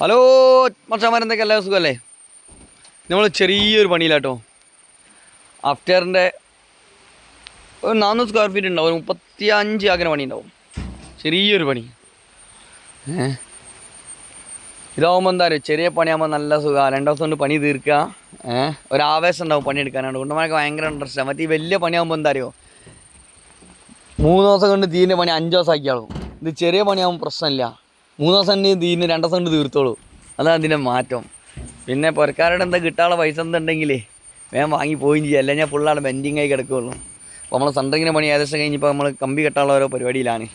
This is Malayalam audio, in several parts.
ഹലോ മച്ചാമാരെന്തൊക്കെ എല്ലാ അല്ലേ നമ്മൾ ചെറിയൊരു പണിയിലാട്ടോ. അഫ്റ്ററിന്റെ ഒരു നാനൂറ് സ്ക്വയർ ഫീറ്റ് ഉണ്ടാവും. ഒരു മുപ്പത്തി അഞ്ച് ആകെ പണി ഉണ്ടാവും ചെറിയൊരു പണി. ഇതാവുമ്പോൾ എന്താ പറയുക ചെറിയ പണിയാകുമ്പോൾ നല്ല സുഖമാണ് രണ്ട് ദിവസം കൊണ്ട് പണി തീർക്കുക ഒരു ആവേശം ഉണ്ടാവും പണിയെടുക്കാനാണ്. കൊണ്ടുപോകാനൊക്കെ ഭയങ്കര ഇൻട്രസ്റ്റാണ് മറ്റേ ഈ വലിയ പണിയാകുമ്പോൾ എന്താ അറിയോ? മൂന്ന് ദിവസം കൊണ്ട് തീരിന്റെ പണി അഞ്ച് ദിവസം ആക്കിയാളും. ഇത് ചെറിയ പണിയാകുമ്പോൾ പ്രശ്നമില്ല. മൂന്ന് സെന്റ് തീരുന്ന രണ്ടാം സെന്റ് തീർത്തോളൂ. അതാണ് അതിന്റെ മാറ്റം. പിന്നെ പുരക്കാരുടെ എന്താ കിട്ടാനുള്ള പൈസ എന്തുണ്ടെങ്കിലേ വേഗം വാങ്ങി പോയി ചെയ്യുക അല്ലെങ്കിൽ ഞാൻ ഫുള്ളാണ് ബെൻഡിങ് ആയി കിടക്കുകയുള്ളൂ അപ്പോൾ നമ്മൾ സണ്ടറിങ്ങിന്റെ പണി ഏകദേശം കഴിഞ്ഞപ്പോൾ നമ്മൾ കമ്പി കെട്ടാനുള്ള ഓരോ പരിപാടിയിലാണ്.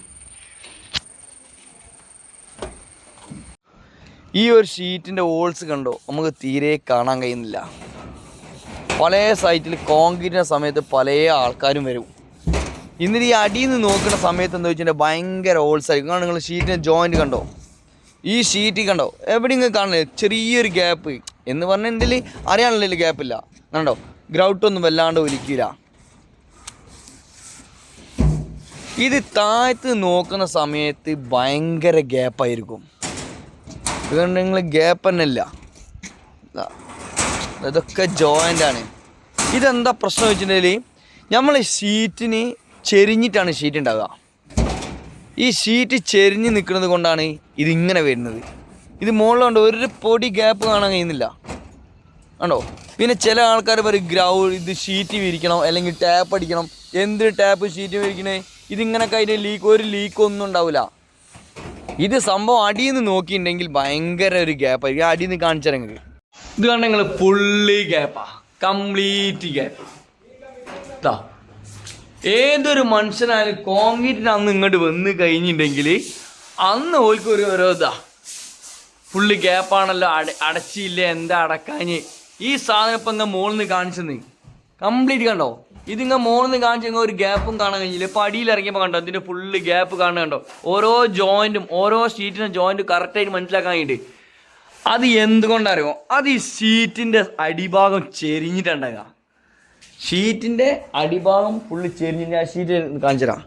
ഈ ഒരു ഷീറ്റിന്റെ ഓൾസ് കണ്ടോ? നമുക്ക് തീരെ കാണാൻ കഴിയുന്നില്ല. പല സൈറ്റിൽ കോൺക്രീറ്റിന്റെ സമയത്ത് പല ആൾക്കാരും വരും. ഇന്നിട്ട് ഈ അടിയിൽ നിന്ന് നോക്കുന്ന സമയത്ത് എന്താ വെച്ചാൽ ഭയങ്കര ഹോൾസ് ആയിരിക്കും കാരണം നിങ്ങൾ ഷീറ്റിന്റെ ജോയിന്റ് കണ്ടോ? ഈ ഷീറ്റ് കണ്ടോ? എവിടെയെങ്കിലും കാണില്ല ചെറിയൊരു ഗ്യാപ്പ് എന്ന് പറഞ്ഞാൽ എന്തെങ്കിലും അറിയാനുള്ള ഗ്യാപ്പില്ല കണ്ടോ? ഗ്രൗട്ടൊന്നും വല്ലാണ്ട് ഒലിക്കില്ല. ഇത് താഴത്ത് നോക്കുന്ന സമയത്ത് ഭയങ്കര ഗ്യാപ്പായിരിക്കും ഇതുകൊണ്ട് നിങ്ങൾ ഗ്യാപ്പ് തന്നെ ഇല്ല. ഇതൊക്കെ ജോയിന്റ് ആണ്. ഇതെന്താ പ്രശ്നം വെച്ചിട്ടുണ്ടെങ്കിൽ നമ്മൾ ഷീറ്റിന് ചെരിഞ്ഞിട്ടാണ് ഷീറ്റ് ഉണ്ടാവുക ഈ ഷീറ്റ് ചെരിഞ്ഞ് നിൽക്കുന്നത് കൊണ്ടാണ് ഇതിങ്ങനെ വരുന്നത്. ഇത് മുകളിലുണ്ട് ഒരു പൊടി ഗ്യാപ്പ് കാണാൻ കഴിയുന്നില്ല. ആണോ പിന്നെ ചില ആൾക്കാർ പറയും ഗ്രൗ ഇത് ഷീറ്റ് വിരിക്കണം അല്ലെങ്കിൽ ടാപ്പ് അടിക്കണം. എന്ത് ടാപ്പ് ഷീറ്റ് വിരിക്കണേ? ഇതിങ്ങനെ കഴിഞ്ഞ ലീക്ക് ഒരു ലീക്ക് ഒന്നും ഉണ്ടാവില്ല ഇത് സംഭവം അടിയിൽ നിന്ന് നോക്കിയിട്ടുണ്ടെങ്കിൽ ഭയങ്കര ഒരു ഗ്യാപ്പായിരിക്കും അടിയിൽ നിന്ന് കാണിച്ചിറങ്ങി ഇത് കണ്ട ഫുള്ളി ഗ്യാപ്പാ കംപ്ലീറ്റ് ഗ്യാപ്പ് ഇതാ ഏതൊരു മനുഷ്യനായാലും കോൺക്രീറ്റിന് അന്ന് ഇങ്ങോട്ട് വന്ന് കഴിഞ്ഞിട്ടുണ്ടെങ്കിൽ അന്ന് ഓൽക്ക് ഒരു ഓരോ ഇതാ. ഫുള്ള് ഗ്യാപ്പാണല്ലോ അട അടച്ചില്ല എന്താ അടക്കാഞ്ഞ്. ഈ സാധനം ഇപ്പം ഇങ്ങനെ മുകളിൽ നിന്ന് കാണിച്ചെന്ന്. കംപ്ലീറ്റ് കണ്ടോ? ഇതിങ്ങ മുകളിൽ നിന്ന് കാണിച്ച ഒരു ഗ്യാപ്പും കാണാൻ കഴിഞ്ഞില്ല. ഇപ്പം അടിയിൽ ഇറങ്ങിയപ്പോൾ കണ്ടോ? ഇതിന്റെ ഫുള്ള് ഗ്യാപ്പ് കാണുക കണ്ടോ? ഓരോ ജോയിന്റും ഓരോ ഷീറ്റിന്റെ ജോയിന്റും കറക്റ്റായിട്ട് മനസ്സിലാക്കാൻ വേണ്ടി അത് എന്തുകൊണ്ടറിയോ? അത് ഈ ഷീറ്റിന്റെ അടിഭാഗം ചെരിഞ്ഞിട്ടുണ്ടാകുക ഷീറ്റിന്റെ അടിഭാഗം ഫുള്ള് ചെരിഞ്ഞിട്ട് ആ ഷീറ്റ് കാണിച്ചു തരാം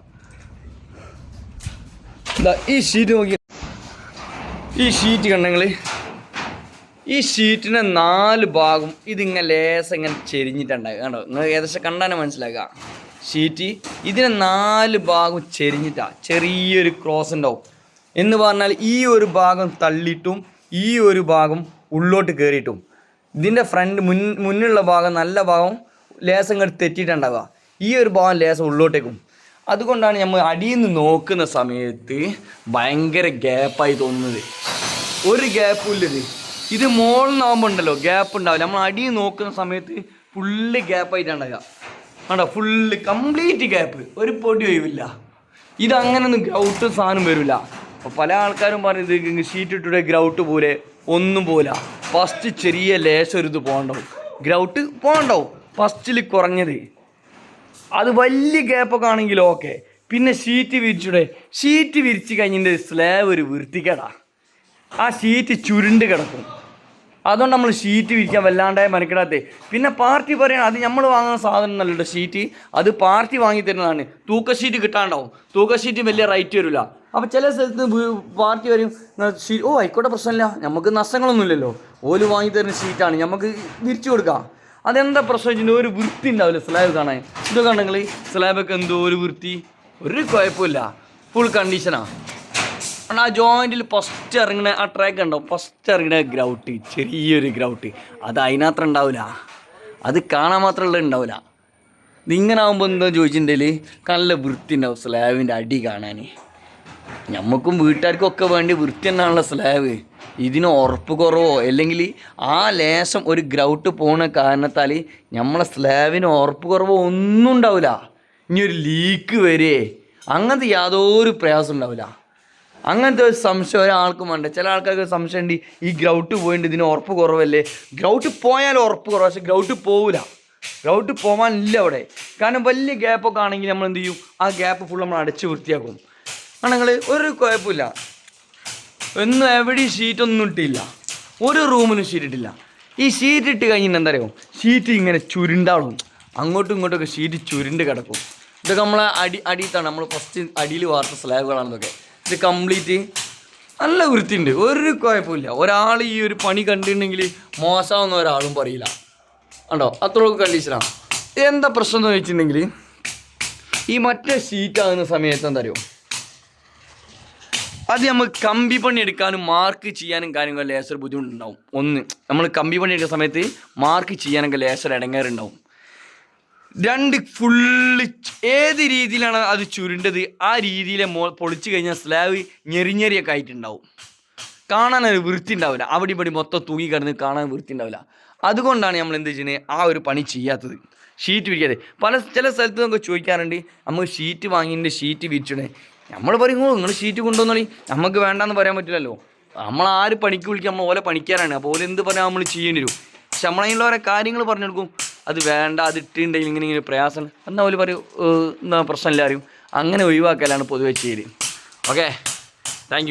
ഈ ഷീറ്റ് നോക്കി ഈ ഷീറ്റ് കണ്ടെങ്കിൽ ഈ ഷീറ്റിന്റെ നാല് ഭാഗം ഇതിങ്ങനെ ലേസം ഇങ്ങനെ ചെരിഞ്ഞിട്ടുണ്ടാകും കണ്ടോ? നിങ്ങൾ ഏകദേശം കണ്ടാൽ മനസ്സിലാക്കുക. ഷീറ്റ് ഇതിനെ നാല് ഭാഗം ചെരിഞ്ഞിട്ടാ. ചെറിയൊരു ക്രോസ് ഉണ്ടാവും. എന്ന് പറഞ്ഞാൽ ഈ ഒരു ഭാഗം തള്ളിയിട്ടും ഈ ഒരു ഭാഗം ഉള്ളോട്ട് കയറിയിട്ടും ഇതിന്റെ ഫ്രണ്ട് മുൻ മുന്നിലുള്ള ഭാഗം നല്ല ഭാഗം ലേസം ഇങ്ങോട്ട് തെറ്റിയിട്ടുണ്ടാവുക. ഈ ഒരു ഭാഗം ലേസം ഉള്ളോട്ടേക്കും അതുകൊണ്ടാണ് നമ്മൾ അടിയിൽ നിന്ന് നോക്കുന്ന സമയത്ത് ഭയങ്കര ഗ്യാപ്പായി തോന്നുന്നത്. ഒരു ഗ്യാപ്പും ഇല്ലത്. ഇത് മോളിൽ നിന്നാകുമ്പോൾ ഉണ്ടല്ലോ ഗ്യാപ്പ് ഉണ്ടാവില്ല. നമ്മൾ അടിയിൽ നോക്കുന്ന സമയത്ത് ഫുള്ള് ഗ്യാപ്പായിട്ടുണ്ടാവുക ആണ്ടോ ഫുള്ള് കംപ്ലീറ്റ് ഗ്യാപ്പ് ഒരു പൊടി ഒഴിവില്ല. ഇതങ്ങനൊന്നും ഗ്രൗട്ട് സാധനം വരില്ല അപ്പോൾ പല ആൾക്കാരും പറഞ്ഞത് ഷീറ്റ് ഇട്ടിട്ട് ഗ്രൗട്ട് പോലെ ഒന്നും പോല ഫസ്റ്റ് ചെറിയ ലേശം ഒരു ഇത് പോകണ്ടാവും. ഗ്രൗട്ട് പോകണ്ടാവും. ഫസ്റ്റിൽ കുറഞ്ഞത്. അത് വലിയ ഗ്യാപ്പൊക്കെ ആണെങ്കിൽ ഓക്കെ പിന്നെ ഷീറ്റ് വിരിച്ചൂടെ. ഷീറ്റ് വിരിച്ച് കഴിഞ്ഞിട്ട് സ്ലാബ് ഒരു വൃത്തിക്കേടാ ആ ഷീറ്റ് ചുരുണ്ട് കിടക്കും. അതുകൊണ്ട് നമ്മൾ ഷീറ്റ് വിരിക്കാൻ വല്ലാണ്ടായ മനക്കിടാത്തേ. പിന്നെ പാർട്ടി പറയണം അത് നമ്മൾ വാങ്ങുന്ന സാധനം നല്ലല്ലോ ഷീറ്റ് അത് പാർട്ടി വാങ്ങി തരുന്നതാണ്. തൂക്ക ഷീറ്റ് കിട്ടാണ്ടാവും. തൂക്ക ഷീറ്റ് വലിയ റൈറ്റ് വരില്ല അപ്പോൾ ചില സ്ഥലത്ത് പാർട്ടി വരും "ന- ഷീ ഓ ആയിക്കോട്ടെ പ്രശ്നമില്ല. നമുക്ക് നഷ്ടങ്ങളൊന്നുമില്ലല്ലോ. ഓൽ വാങ്ങി തരുന്ന ഷീറ്റാണ് നമുക്ക് വിരിച്ചു കൊടുക്കാം. അതെന്താ പ്രശ്നം ഒരു വൃത്തി ഉണ്ടാവില്ല സ്ലാബ് കാണാൻ? ഇതൊക്കെ ഉണ്ടെങ്കിൽ സ്ലാബൊക്കെ എന്തോ ഒരു വൃത്തി? ഒരു കുഴപ്പമില്ല. ഫുൾ കണ്ടീഷനാ കാരണം ആ ജോയിന്റിൽ ഫസ്റ്റ് ഇറങ്ങുന്ന ആ ട്രാക്ക് ഉണ്ടാവും ഫസ്റ്റ് ഇറങ്ങുന്ന ഗ്രൗട്ട് ചെറിയൊരു ഗ്രൗട്ട് അത് അതിനകത്ത് ഉണ്ടാവില്ല അത് കാണാൻ മാത്രമുള്ള ഉണ്ടാവില്ല ഇതിങ്ങനെ ആകുമ്പോൾ എന്താ ചോദിച്ചിട്ടുണ്ടെങ്കിൽ നല്ല വൃത്തി ഉണ്ടാവും സ്ലാബിന്റെ അടി കാണാൻ നമുക്കും വീട്ടുകാർക്കും ഒക്കെ വേണ്ടി വൃത്തി തന്നെയാണല്ലോ സ്ലാബ് ഇതിന് ഉറപ്പ് കുറവോ അല്ലെങ്കിൽ ആ ലേശം ഒരു ഗ്രൗട്ട് പോണ കാരണത്താൽ നമ്മളെ സ്ലാബിന് ഉറപ്പ് കുറവോ ഒന്നും ഉണ്ടാവില്ല ഇനി ഒരു ലീക്ക് വരെ. അങ്ങനത്തെ യാതൊരു പ്രയാസം ഉണ്ടാവില്ല അങ്ങനത്തെ ഒരു സംശയം ഒരാൾക്കും വേണ്ട. ചില ആൾക്കാർക്ക് സംശയം ഉണ്ട് ഈ ഗ്രൗട്ട് പോയിട്ട് ഇതിന് ഉറപ്പ് കുറവല്ലേ ഗ്രൗട്ട് പോയാലും ഉറപ്പ് കുറവ് പക്ഷെ ഗ്രൗട്ട് പോവില്ല ഗ്രൗട്ട് പോകാനില്ല അവിടെ. കാരണം വലിയ ഗ്യാപ്പൊക്കെ ആണെങ്കിൽ നമ്മൾ എന്ത് ചെയ്യും? ആ ഗ്യാപ്പ് ഫുൾ നമ്മൾ അടച്ച് വൃത്തിയാക്കും. ആണെങ്കിൽ ഒരു കുഴപ്പമില്ല. ഒന്നും എവിടെയും ഷീറ്റൊന്നും ഇട്ടില്ല. ഒരു റൂമിനും ഷീറ്റ് ഇട്ടില്ല. ഈ ഷീറ്റ് ഇട്ട് കഴിഞ്ഞിട്ട് എന്താ പറയുക ഷീറ്റ് ഇങ്ങനെ ചുരുണ്ടാളും അങ്ങോട്ടും ഇങ്ങോട്ടൊക്കെ ഷീറ്റ് ചുരുണ്ട് കിടക്കും. ഇതൊക്കെ നമ്മളെ അടി അടിയിത്താണ് നമ്മൾ ഫസ്റ്റ് അടിയിൽ വാർത്ത സ്ലാബുകളാണ് ഇതൊക്കെ. ഇത് കംപ്ലീറ്റ് നല്ല വൃത്തിയുണ്ട്. ഒരു കുഴപ്പമില്ല. ഒരാൾ ഈ ഒരു പണി കണ്ടിട്ടുണ്ടെങ്കിൽ മോശമാവുന്ന ഒരാളും പറയില്ല. കണ്ടോ? അത്രയൊക്കെ കണ്ടീഷനാണ് എന്താ പ്രശ്നം എന്ന് വെച്ചിട്ടുണ്ടെങ്കിൽ ഈ മറ്റേ ഷീറ്റ് ആകുന്ന സമയത്ത് എന്താ അറിയോ? അത് നമുക്ക് കമ്പി പണി എടുക്കാനും മാർക്ക് ചെയ്യാനും കാര്യങ്ങളും ലേസർ ബുദ്ധിമുട്ടുണ്ടാവും. ഒന്ന് നമ്മൾ കമ്പി പണി എടുക്കുന്ന സമയത്ത് മാർക്ക് ചെയ്യാനൊക്കെ ലേസർ ഇടങ്ങാറുണ്ടാവും. രണ്ട് ഫുള്ള് ഏത് രീതിയിലാണ് അത് ചുരുണ്ടത്? ആ രീതിയിലെ മോ പൊളിച്ചു കഴിഞ്ഞാൽ സ്ലാബ് ഞെറിഞ്ഞെറിയൊക്കെ ആയിട്ടുണ്ടാവും. കാണാൻ ഒരു വൃത്തി ഉണ്ടാവില്ല. അവിടെ ഇവിടെ മൊത്തം തൂങ്ങി കിടന്ന് കാണാൻ വൃത്തി ഉണ്ടാവില്ല. അതുകൊണ്ടാണ് നമ്മൾ എന്ത് ചെയ്യുന്നത്? ആ ഒരു പണി ചെയ്യാത്തത്. ഷീറ്റ് വിരിക്കാതെ പല ചില സ്ഥലത്ത് നമുക്ക് ചോദിക്കാറുണ്ട് നമ്മൾ ഷീറ്റ് വാങ്ങിയിട്ട് ഷീറ്റ് വിരിച്ചിടേ നമ്മൾ പറയുമ്പോൾ നിങ്ങൾ ഷീറ്റ് കൊണ്ടുവന്നോളി. നമുക്ക് വേണ്ടാന്ന് പറയാൻ പറ്റില്ലല്ലോ. നമ്മൾ ആര് പണിക്ക് വിളിക്കുക നമ്മൾ ഓലെ പണിക്കാരാണ്. അപ്പോൾ ഓലെന്ത് പറയാൻ നമ്മൾ ചെയ്യേണ്ടി വരും? പക്ഷെ നമ്മളതിനുള്ള ഓരോ കാര്യങ്ങൾ പറഞ്ഞു കൊടുക്കും. അത് വേണ്ട അത് ഇട്ടിട്ടുണ്ടെങ്കിൽ ഇങ്ങനെ ഇങ്ങനെ പ്രയാസം എന്നാൽ ഓൽ പറയും "ഏഹ്, എന്നാ പ്രശ്നമില്ല അറിയും അങ്ങനെ ഒഴിവാക്കലാണ് പൊതുവെ ചെയ്യൽ ഓക്കെ? താങ്ക്